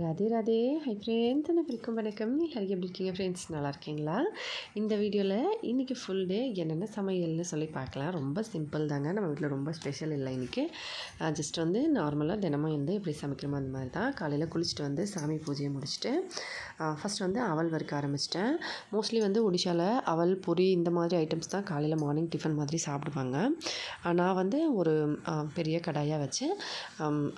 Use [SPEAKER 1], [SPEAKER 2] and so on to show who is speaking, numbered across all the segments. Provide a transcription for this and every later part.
[SPEAKER 1] Radhe Radhe. Hi friends அனைவருக்கும் வணக்கம். எல்லாரும் எப்படி இருக்கீங்க ஃப்ரெண்ட்ஸ் நல்லா இருக்கீங்களா? இந்த வீடியோவில் இன்றைக்கி ஃபுல் டே என்னென்ன சமையல்னு சொல்லி பார்க்கலாம். ரொம்ப சிம்பிள் தாங்க. நம்ம வீட்டில் ரொம்ப ஸ்பெஷல் இல்லை இன்றைக்கி ஜஸ்ட் வந்து நார்மலாக தினமும் வந்து எப்படி சமைக்கிறோமோ அந்த மாதிரி தான். காலையில் குளிச்சுட்டு வந்து சாமி பூஜையை முடிச்சுட்டு ஃபஸ்ட் வந்து அவல் வறுக்க ஆரம்பிச்சிட்டேன். மோஸ்ட்லி வந்து ஒடிஷாவில் அவல் பொரி இந்த மாதிரி ஐட்டம்ஸ் தான் காலையில் மார்னிங் டிஃபன் மாதிரி சாப்பிடுவாங்க. நான் வந்து ஒரு பெரிய கடாயாக வச்சு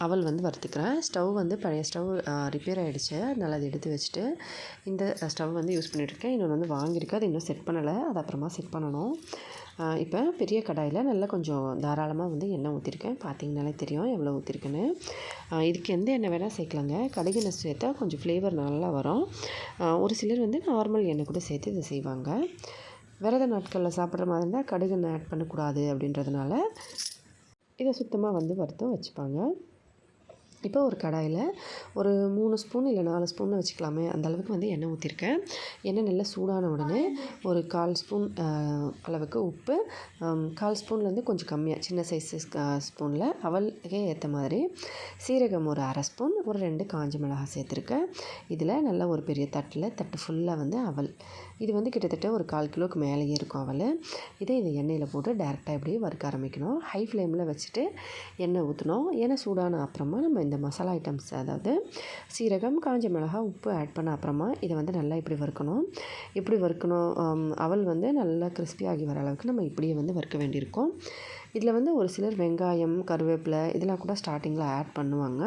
[SPEAKER 1] அவல் வந்து வறுத்துக்கிறேன். ஸ்டவ் வந்து பழைய ஸ்டவ் ரிப்பேர் ஆகிடுச்சு அதனால் அதை எடுத்து வச்சுட்டு இந்த ஸ்டவ் வந்து யூஸ் பண்ணிகிட்ருக்கேன் இன்னொன்று வந்து வாங்கியிருக்கேன் அது இன்னும் செட் பண்ணலை. அது அப்புறமா செட் பண்ணணும். இப்போ பெரிய கடாயில் நல்லா கொஞ்சம் தாராளமாக வந்து எண்ணெய் ஊற்றிருக்கேன் பார்த்தீங்கனாலே தெரியும் எவ்வளோ ஊற்றிருக்குன்னு இதுக்கு எந்த எண்ணெய் வேணால் சேர்க்கலாங்க. கடுகு எண்ணெய் சேர்த்தா கொஞ்சம் ஃப்ளேவர் நல்லா வரும். ஒரு சிலர் வந்து நார்மல் எண்ணெய் கூட சேர்த்து இதை செய்வாங்க. விரத நாட்களில் சாப்பிட்ற மாதிரி இருந்தால் கடுகு ஆட் பண்ணக்கூடாது அப்படின்றதுனால இதை சுத்தமாக வந்து வறுத்தும் வச்சுப்பாங்க. இப்போ ஒரு கடாயில் ஒரு மூணு ஸ்பூன் இல்லை நாலு ஸ்பூன் வச்சுக்கலாமே. அந்த அளவுக்கு வந்து எண்ணெய் ஊற்றிருக்கேன் எண்ணெய் நல்லா சூடான உடனே ஒரு கால் ஸ்பூன் அளவுக்கு உப்பு கால் ஸ்பூன்லேருந்து கொஞ்சம் கம்மியாக சின்ன சைஸ் ஸ்பூனில். அவளுக்கே ஏற்ற மாதிரி சீரகம் ஒரு அரை ஸ்பூன் ஒரு ரெண்டு காஞ்ச மிளகாய் சேர்த்துருக்கேன். இதில் நல்லா ஒரு பெரிய தட்டில் தட்டு ஃபுல்லாக வந்து அவல் இது வந்து கிட்டத்தட்ட ஒரு கால் கிலோக்கு மேலேயே இருக்கும் அவள். இதை இது எண்ணெயில் போட்டு டேரெக்டாக இப்படியே வறுக்க ஆரம்பிக்கணும். ஹை ஃப்ளேமில் வச்சுட்டு எண்ணெய் ஊற்றணும் எண்ணெய் சூடான அப்புறமா நம்ம இந்த மசாலா ஐட்டம்ஸ் அதாவது சீரகம் காஞ்ச மிளகாய் உப்பு ஆட் பண்ண அப்புறமா இதை வந்து நல்லா இப்படி வறுக்கணும். இப்படி வறுக்கணும் அவள் வந்து நல்லா கிறிஸ்பி ஆகி வர அளவுக்கு நம்ம இப்படியே வந்து வறுக்க வேண்டியிருக்கோம். இதில் வந்து ஒரு சிலர் வெங்காயம் கருவேப்பிலை இதெல்லாம் கூட ஸ்டார்டிங்கில் ஆட் பண்ணுவாங்க.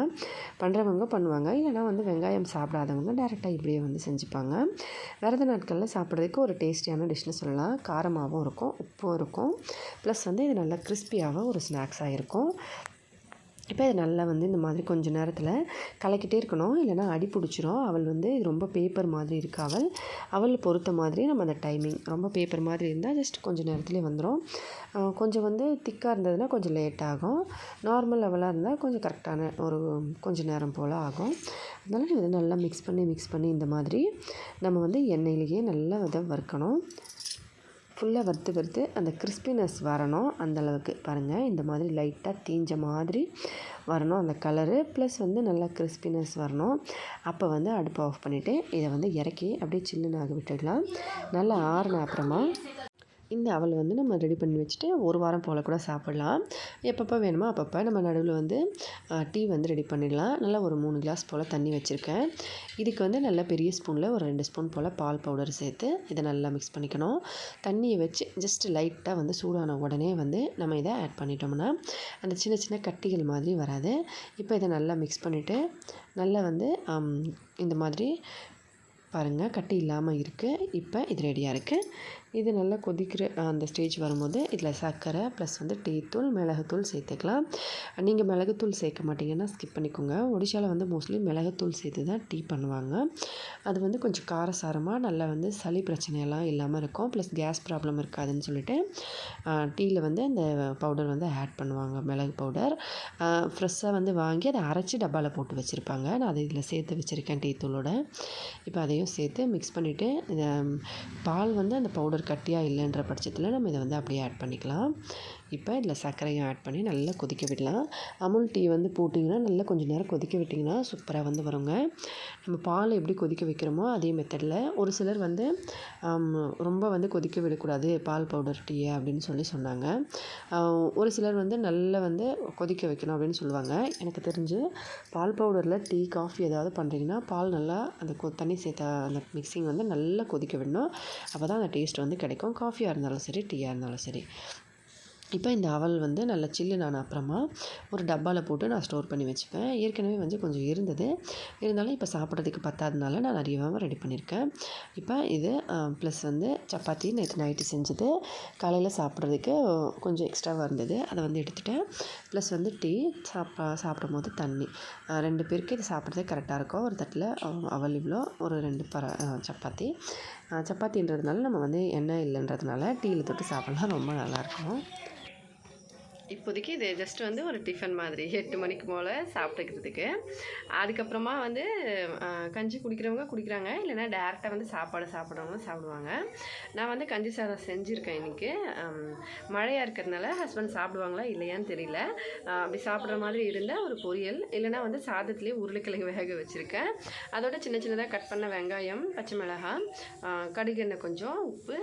[SPEAKER 1] பண்ணுறவங்க பண்ணுவாங்க. இல்லைனா வந்து வெங்காயம் சாப்பிடாதவங்க டேரெக்டாக இப்படியே வந்து செஞ்சுப்பாங்க. விரத நாட்களில் சாப்பிட்றதுக்கு ஒரு டேஸ்டியான டிஷ்னு சொல்லலாம். காரமாகவும் இருக்கும் உப்பும் இருக்கும். ப்ளஸ் வந்து இது நல்லா கிறிஸ்பியாகவும் ஒரு ஸ்நாக்ஸாக இருக்கும். இப்போ இது நல்லா வந்து இந்த மாதிரி கொஞ்சம் நேரத்தில் கலக்கிட்டே இருக்கணும். இல்லைனா அடி பிடிச்சிரும். அவள் வந்து இது ரொம்ப பேப்பர் மாதிரி இருக்கு அவள். அவள் பொறுத்த மாதிரி நம்ம அந்த டைமிங் ரொம்ப பேப்பர் மாதிரி இருந்தால் ஜஸ்ட் கொஞ்சம் நேரத்துலேயே வந்துடும் கொஞ்சம் வந்து திக்காக இருந்ததுன்னா கொஞ்சம் லேட் ஆகும். நார்மல் லெவலாக இருந்தால் கொஞ்சம் கரெக்டான ஒரு கொஞ்சம் நேரம் போல் ஆகும். அதனால் இதை நல்லா மிக்ஸ் பண்ணி மிக்ஸ் பண்ணி இந்த மாதிரி நம்ம வந்து எண்ணெயிலேயே நல்லா இதை வறுக்கணும். ஃபுல்லாக வறுத்து வறுத்து அந்த கிறிஸ்பினஸ் வரணும் அந்தளவுக்கு பாருங்கள் இந்த மாதிரி லைட்டாக தீஞ்ச மாதிரி வரணும் அந்த கலரு ப்ளஸ் வந்து நல்லா கிறிஸ்பினஸ் வரணும். அப்போ வந்து அடுப்பை ஆஃப் பண்ணிவிட்டு இதை வந்து இறக்கி அப்படியே சில்லுன்னு ஆக விட்டுடலாம். நல்லா ஆறின அப்புறமா இந்த அவல் வந்து நம்ம ரெடி பண்ணி வச்சுட்டு ஒரு வாரம் போல் கூட சாப்பிட்லாம். எப்பப்போ வேணுமோ அப்பப்போ நம்ம நடுவில் வந்து டீ வந்து ரெடி பண்ணிடலாம். நல்லா ஒரு மூணு கிளாஸ் போல் தண்ணி வச்சுருக்கேன். இதுக்கு வந்து நல்ல பெரிய ஸ்பூனில் ஒரு ரெண்டு ஸ்பூன் போல் பால் பவுடர் சேர்த்து இதை நல்லா மிக்ஸ் பண்ணிக்கணும். தண்ணியை வச்சு ஜஸ்ட் லைட்டாக வந்து சூடான உடனே வந்து நம்ம இதை ஆட் பண்ணிட்டோம்னா அந்த சின்ன சின்ன கட்டிகள் மாதிரி வராது. இப்போ இதை நல்லா மிக்ஸ் பண்ணிவிட்டு நல்லா வந்து இந்த மாதிரி பாருங்கள் கட்டி இல்லாமல் இருக்குது இப்போ இது ரெடியாக இருக்குது இது நல்லா கொதிக்கிற அந்த ஸ்டேஜ் வரும்போது இதில் சர்க்கரை ப்ளஸ் வந்து டீத்தூள் மிளகுத்தூள் சேர்த்துக்கலாம். நீங்கள் மிளகுத்தூள் சேர்க்க மாட்டிங்கன்னா ஸ்கிப் பண்ணிக்கோங்க. ஒடிஷாவில் வந்து மோஸ்ட்லி மிளகுத்தூள் சேர்த்து தான் டீ பண்ணுவாங்க. அது வந்து கொஞ்சம் காரசாரமாக நல்லா வந்து சளி பிரச்சனையெல்லாம் இல்லாமல் இருக்கும். ப்ளஸ் கேஸ் ப்ராப்ளம் இருக்காதுன்னு சொல்லிட்டு டீயில் வந்து அந்த பவுடர் வந்து ஆட் பண்ணுவாங்க மிளகு பவுடர் ஃப்ரெஷ்ஷாக வந்து வாங்கி அதை அரைச்சி டப்பாவில் போட்டு வச்சுருப்பாங்க. நான் அதை இதில் சேர்த்து வச்சுருக்கேன் டீ தூளோட. இப்போ அதையும் சேர்த்து மிக்ஸ் பண்ணிவிட்டு பால் வந்து அந்த பவுடர் கட்டியாக இல்லைன்ற பட்சத்தில் நம்ம இதை வந்து அப்படியே ஆட் பண்ணிக்கலாம். இப்போ இதில் சர்க்கரையும் ஆட் பண்ணி நல்லா கொதிக்க விடலாம். அமுல் டீ வந்து போட்டிங்கன்னா நல்லா கொஞ்சம் நேரம் கொதிக்க விட்டிங்கன்னா சூப்பராக வந்து வருங்க. நம்ம பால் எப்படி கொதிக்க வைக்கிறோமோ அதே மெத்தடில் ஒரு சிலர் வந்து ரொம்ப வந்து கொதிக்க விடக்கூடாது பால் பவுடர் டீயை அப்படின்னு சொல்லி சொன்னாங்க. ஒரு சிலர் வந்து நல்லா வந்து கொதிக்க வைக்கணும் அப்படின்னு சொல்லுவாங்க. எனக்கு தெரிஞ்சு பால் பவுடரில் டீ காஃபி ஏதாவது பண்ணுறீங்கன்னா பால் நல்லா அந்த கொ தண்ணி சேர்த்த அந்த மிக்சிங் வந்து நல்லா கொதிக்க விடணும். அப்போ தான் அந்த டேஸ்ட் வந்து கிடைக்கும். காஃபியாக இருந்தாலும் சரி டீயாக இருந்தாலும் சரி. இப்போ இந்த அவல் வந்து நல்லா சில்லு நான் அப்புறமா ஒரு டப்பாவில் போட்டு நான் ஸ்டோர் பண்ணி வச்சுப்பேன். ஏற்கனவே வந்து கொஞ்சம் இருந்தது. இருந்தாலும் இப்போ சாப்பிட்றதுக்கு பத்தாதனால நான் நிறையவாக ரெடி பண்ணியிருக்கேன். இப்போ இது ப்ளஸ் வந்து சப்பாத்தி நேற்று நைட்டு செஞ்சது. காலையில் சாப்பிட்றதுக்கு கொஞ்சம் எக்ஸ்ட்ராவாக இருந்தது. அதை வந்து எடுத்துட்டேன். ப்ளஸ் வந்து டீ சாப்பா சாப்பிடும் போது தண்ணி ரெண்டு பேருக்கு இது சாப்பிட்றதே கரெக்டாக இருக்கும். ஒரு தட்டில் அவல் இவ்வளோ ஒரு ரெண்டு பர சப்பாத்தி. சப்பாத்தின்றதுனால நம்ம வந்து எண்ணெய் இல்லைன்றதுனால டீயில் தொட்டு சாப்பிட்லாம். ரொம்ப நல்லாயிருக்கும் இப்போதைக்கு இது ஜஸ்ட் வந்து ஒரு டிஃபன் மாதிரி எட்டு மணிக்கு போல் சாப்பிட்டுக்கிறதுக்கு. அதுக்கப்புறமா வந்து கஞ்சி குடிக்கிறவங்க குடிக்கிறாங்க இல்லைன்னா டேரெக்டாக வந்து சாப்பாடு சாப்பிட்றவங்க சாப்பிடுவாங்க. நான் வந்து கஞ்சி சாதம் செஞ்சுருக்கேன் இன்றைக்கி மழையாக இருக்கிறதுனால ஹஸ்பண்ட் சாப்பிடுவாங்களா இல்லையான்னு தெரியல. அப்படி சாப்பிட்ற மாதிரி இருந்தால் ஒரு பொரியல் இல்லைன்னா வந்து சாதத்துலேயே உருளைக்கிழங்கு வேக வச்சுருக்கேன். அதோட சின்ன சின்னதாக கட் பண்ண வெங்காயம் பச்சை மிளகாய் கடுகெண்ணெய் கொஞ்சம் உப்பு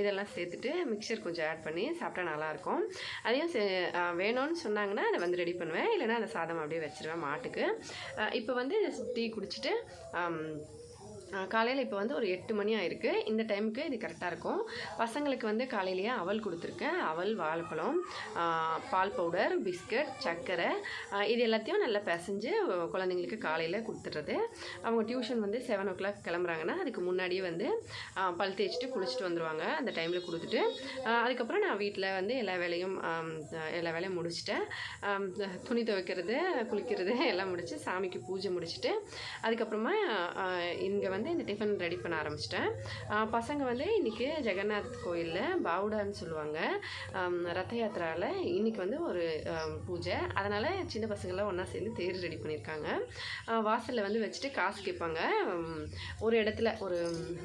[SPEAKER 1] இதெல்லாம் சேர்த்துட்டு மிக்சர் கொஞ்சம் ஆட் பண்ணி சாப்பிட்டா நல்லாயிருக்கும் அதையும் சே வேணும்னு சொன்னாங்கன்னா அதை வந்து ரெடி பண்ணுவேன். இல்லைன்னா அந்த சாதம் அப்படியே வச்சுருவேன் மாட்டுக்கு. இப்போ வந்து டீ குடிச்சிட்டு காலையில் இப்போ வந்து ஒரு எட்டு மணி ஆயிருக்கு. இந்த டைமுக்கு இது கரெக்டாக இருக்கும். பசங்களுக்கு வந்து காலையிலேயே அவல் கொடுத்துருக்கேன். அவல் வாழைப்பழம் பால் பவுடர் பிஸ்கட் சர்க்கரை இது எல்லாத்தையும் நல்லா பிசைஞ்சு குழந்தைங்களுக்கு காலையில் கொடுத்துட்றது. அவங்க டியூஷன் வந்து செவன் ஓ கிளாக் கிளம்புறாங்கன்னா அதுக்கு முன்னாடியே வந்து பல் தேய்ச்சிட்டு குளிச்சுட்டு வந்துடுவாங்க அந்த டைமில் கொடுத்துட்டு அதுக்கப்புறம் நான் வீட்டில் வந்து எல்லா வேலையும் எல்லா வேலையும் முடிச்சுட்டேன். துணி துவைக்கிறது குளிக்கிறது எல்லாம் முடிச்சு சாமிக்கு பூஜை முடிச்சுட்டு அதுக்கப்புறமா இங்கே வந்து இந்த டிஃபன் ரெடி பண்ண ஆரம்பிச்சிட்டேன். பசங்க வந்து இன்றைக்கி ஜெகநாத் கோயிலில் பாவுடான்னு சொல்லுவாங்க. ரத்த யாத்திராவில் இன்றைக்கி வந்து ஒரு பூஜை. அதனால் சின்ன பசங்களாம் ஒன்றா சேர்ந்து தேர் ரெடி பண்ணியிருக்காங்க வாசலில் வந்து வச்சுட்டு காசு கேட்பாங்க. ஒரு இடத்துல ஒரு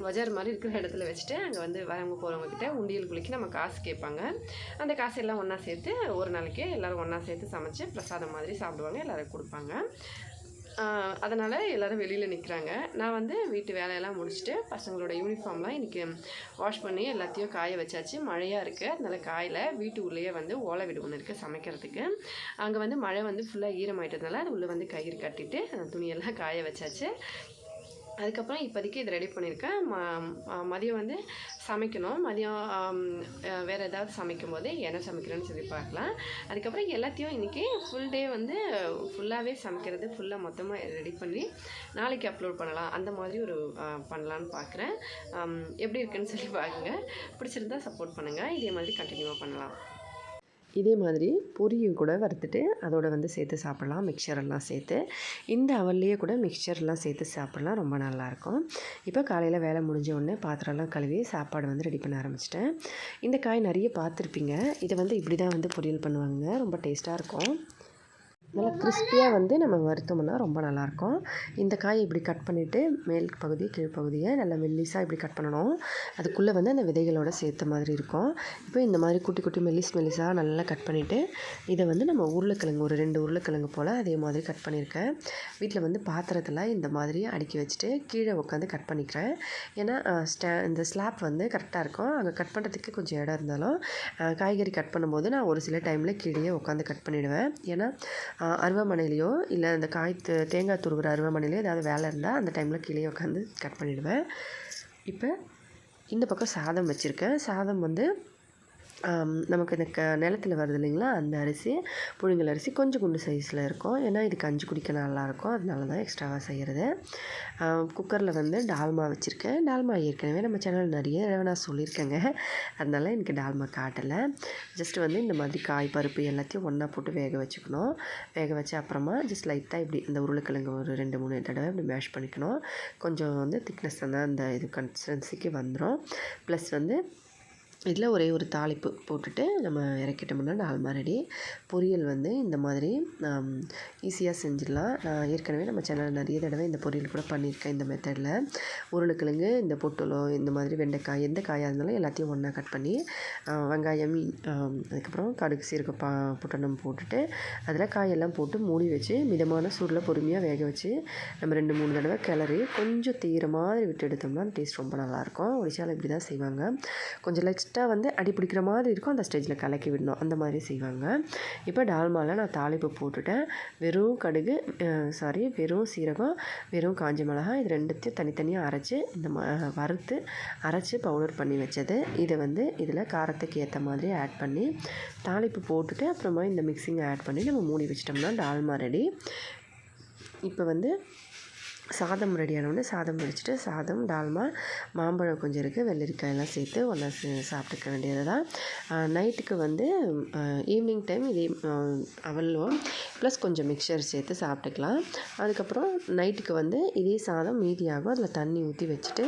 [SPEAKER 1] பஜார் மாதிரி இருக்கிற இடத்துல வச்சுட்டு அங்கே வந்து வரவங்க போகிறவங்க கிட்ட உண்டியல் குளிக்க நம்ம காசு கேட்பாங்க. அந்த காசு எல்லாம் ஒன்றா சேர்த்து ஒரு நாளைக்கு எல்லோரும் ஒன்றா சேர்த்து சமைச்சு பிரசாதம் மாதிரி சாப்பிடுவாங்க எல்லோரும் கொடுப்பாங்க. அதனால் எல்லோரும் வெளியில் நிற்கிறாங்க நான் வந்து வீட்டு வேலையெல்லாம் முடிச்சுட்டு பசங்களோட யூனிஃபார்ம்லாம் இன்றைக்கி வாஷ் பண்ணி எல்லாத்தையும் காய வச்சாச்சு. மழையாக இருக்குது அதனால் காயில் வீட்டு உள்ளேயே வந்து ஓலை வீடு ஒன்று இருக்குது சமைக்கிறதுக்கு. அங்கே வந்து மழை வந்து ஃபுல்லாக ஈரமாயிட்டதுனால அது உள்ளே வந்து கயிறு கட்டிட்டு அந்த துணியெல்லாம் காய வச்சாச்சு. அதுக்கப்புறம் இப்போதைக்கு இது ரெடி பண்ணியிருக்கேன். ம மதியம் வந்து சமைக்கணும். மதியம் வேறு ஏதாவது சமைக்கும் போது என்ன சமைக்கிறேன்னு சொல்லி பார்க்கலாம். அதுக்கப்புறம் எல்லாத்தையும் இன்றைக்கி ஃபுல் டே வந்து ஃபுல்லாகவே சமைக்கிறது ஃபுல்லாக மொத்தமாக ரெடி பண்ணி நாளைக்கு அப்லோட் பண்ணலாம். அந்த மாதிரி ஒரு பண்ணலான்னு பார்க்குறேன். எப்படி இருக்குன்னு சொல்லி பாருங்கள் பிடிச்சிருந்தா சப்போர்ட் பண்ணுங்கள் இதே மாதிரி கண்டினியூவாக பண்ணலாம். இதே மாதிரி பொரியும் கூட வறுத்துட்டு அதோட வந்து சேர்த்து சாப்பிட்லாம். மிக்சரெல்லாம் சேர்த்து. இந்த அவல்லையே கூட மிக்சர்லாம் சேர்த்து சாப்பிட்லாம் ரொம்ப நல்லாயிருக்கும் இப்போ காலையில் வேலை முடிஞ்ச உடனே பாத்திரம்லாம் கழுவி சாப்பாடு வந்து ரெடி பண்ண ஆரம்பிச்சிட்டேன். இந்த காய் நிறைய பார்த்துருப்பீங்க. இதை வந்து இப்படி தான் வந்து பொரியல் பண்ணுவாங்க ரொம்ப டேஸ்ட்டாக இருக்கும். நல்லா கிறிஸ்பியாக வந்து நம்ம வறுத்தோம்னா ரொம்ப நல்லாயிருக்கும். இந்த காயை இப்படி கட் பண்ணிவிட்டு மேல் பகுதி கீழ்ப்பகுதியை நல்லா மெல்லிஸாக இப்படி கட் பண்ணணும். அதுக்குள்ளே வந்து அந்த விதைகளோட சேர்த்த மாதிரி இருக்கும். இப்போ இந்த மாதிரி குட்டி குட்டி மெல்லிஸ் மெல்லிஸாக நல்லா கட் பண்ணிவிட்டு இதை வந்து நம்ம உருளைக்கிழங்கு ஒரு ரெண்டு உருளைக்கிழங்கு போல் அதே மாதிரி கட் பண்ணியிருக்கேன். வீட்டில் வந்து பாத்திரத்தில் இந்த மாதிரி அடுக்கி வச்சுட்டு கீழே உட்காந்து கட் பண்ணிக்கிறேன். ஏன்னா ஸ்டா ஸ்டே இந்த ஸ்லாப் வந்து கரெக்டாக இருக்கும். அங்கே கட் பண்ணுறதுக்கு கொஞ்சம் இடம் இருந்தாலும் காய்கறி கட் பண்ணும்போது நான் ஒரு சில டைமில் கீழே உட்காந்து கட் பண்ணிவிடுவேன் ஏன்னா அருவாமனையிலையோ இல்லை அந்த காய் தேங்காய் துருவுற அருவாமனையிலையோ ஏதாவது வேலை இருந்தால் அந்த டைமில் கீழே உட்காந்து கட் பண்ணிவிடுவேன் இப்போ இந்த பக்கம் சாதம் வச்சுருக்கேன். சாதம் வந்து நமக்கு இந்த க நிலத்துல வருது இல்லைங்களா? அந்த அரிசி புழுங்கல் அரிசி கொஞ்சம் குண்டு சைஸில் இருக்கும். ஏன்னா இது கஞ்சி குடிக்க நல்லாயிருக்கும். அதனால தான் எக்ஸ்ட்ராவாக செய்கிறது குக்கரில் வந்து டால்மா வச்சுருக்கேன். டால்மா ஏற்கனவே நம்ம சேனல் நிறைய நான் சொல்லியிருக்கேங்க. அதனால எனக்கு டால்மா காட்டலை. ஜஸ்ட் வந்து இந்த மாதிரி காய் பருப்பு எல்லாத்தையும் ஒன்றா போட்டு வேக வச்சுக்கணும். வேக வச்ச அப்புறமா ஜஸ்ட் லைட்டாக இப்படி இந்த உருளைக்கிழங்கு ஒரு ரெண்டு மூணு தடவை இப்படி மேஷ் பண்ணிக்கணும். கொஞ்சம் வந்து திக்னஸ் தான் அந்த இது கன்சிஸ்டன்சிக்கு வந்துடும் ப்ளஸ் வந்து இதில் ஒரே ஒரு தாளிப்பு போட்டுட்டு நம்ம இறக்கிட்டோம்னா டால்மா ரெடி. பொரியல் வந்து இந்த மாதிரி ஈஸியாக செஞ்சிடலாம். நான் ஏற்கனவே நம்ம சேனலில் நிறைய தடவை இந்த பொரியல் கூட பண்ணியிருக்கேன் இந்த மெத்தடில் உருளைக்கிழங்கு இந்த பொட்டலோ இந்த மாதிரி வெண்டைக்காய் எந்த காயாக இருந்தாலும் எல்லாத்தையும் ஒன்றா கட் பண்ணி வெங்காயம் அதுக்கப்புறம் கடுகு சீரக பா புட்டணம் போட்டுட்டு அதில் காயெல்லாம் போட்டு மூடி வச்சு மிதமான சூடில் பொறுமையாக வேக வச்சு நம்ம ரெண்டு மூணு தடவை கிளறி கொஞ்சம் தீர மாதிரி விட்டு எடுத்தோம்னா டேஸ்ட் ரொம்ப நல்லாயிருக்கும் ஒடிசாவில் இப்படி தான் செய்வாங்க. கொஞ்சம் ஜஸ்ட்டாக வந்து அடி பிடிக்கிற மாதிரி இருக்கும். அந்த ஸ்டேஜில் கலக்கி விடணும். அந்த மாதிரி செய்வாங்க. இப்போ டால்மாவில் நான் தாளிப்பு போட்டுட்டேன். வெறும் கடுகு சாரி வெறும் சீரகம் வெறும் காஞ்ச மிளகாய் இது ரெண்டுத்தையும் தனித்தனியாக அரைச்சி இந்த ம வறுத்து அரைச்சி பவுடர் பண்ணி வச்சது. இதை வந்து இதில் காரத்துக்கு ஏற்ற மாதிரி ஆட் பண்ணி தாளிப்பு போட்டுட்டு அப்புறமா இந்த மிக்சிங்கை ஆட் பண்ணி நம்ம மூடி வச்சிட்டோம்னா டால்மா ரெடி இப்போ வந்து சாதம் ரெடியானோடனே சாதம் முடிச்சுட்டு சாதம் டால்மா மாம்பழம் கொஞ்சம் இருக்குது வெள்ளரிக்காயெல்லாம் சேர்த்து ஒன்றா சாப்பிட்டுக்க வேண்டியது தான் நைட்டுக்கு வந்து ஈவினிங் டைம் இதே அவலும் ப்ளஸ் கொஞ்சம் மிக்சர் சேர்த்து சாப்பிட்டுக்கலாம். அதுக்கப்புறம் நைட்டுக்கு வந்து இதே சாதம் மீதியாகும். அதில் தண்ணி ஊற்றி வச்சுட்டு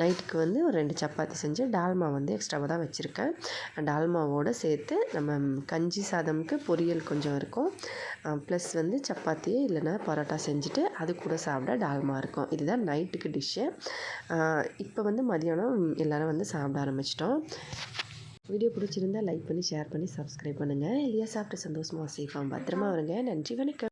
[SPEAKER 1] நைட்டுக்கு வந்து ஒரு ரெண்டு சப்பாத்தி செஞ்சு டால்மா வந்து எக்ஸ்ட்ராவாக தான் வச்சுருக்கேன். டால்மாவோடு சேர்த்து நம்ம கஞ்சி சாதமுக்கு பொரியல் கொஞ்சம் இருக்கும். ப்ளஸ் வந்து சப்பாத்தியே இல்லைன்னா பரோட்டா செஞ்சுட்டு அது கூட சாப்பிட டால்மா இருக்கும். இதுதான் நைட்டுக்கு டிஷ்ஷு. இப்போ வந்து மதியானம் எல்லோரும் வந்து சாப்பிட ஆரம்பிச்சிட்டோம். வீடியோ பிடிச்சிருந்தா லைக் பண்ணி ஷேர் பண்ணி சப்ஸ்கிரைப் பண்ணுங்கள் இல்லையா சாப்பிட்டு சந்தோஷமாக சேஃபாக பத்திரமா வருங்க நன்றி வணக்கம்.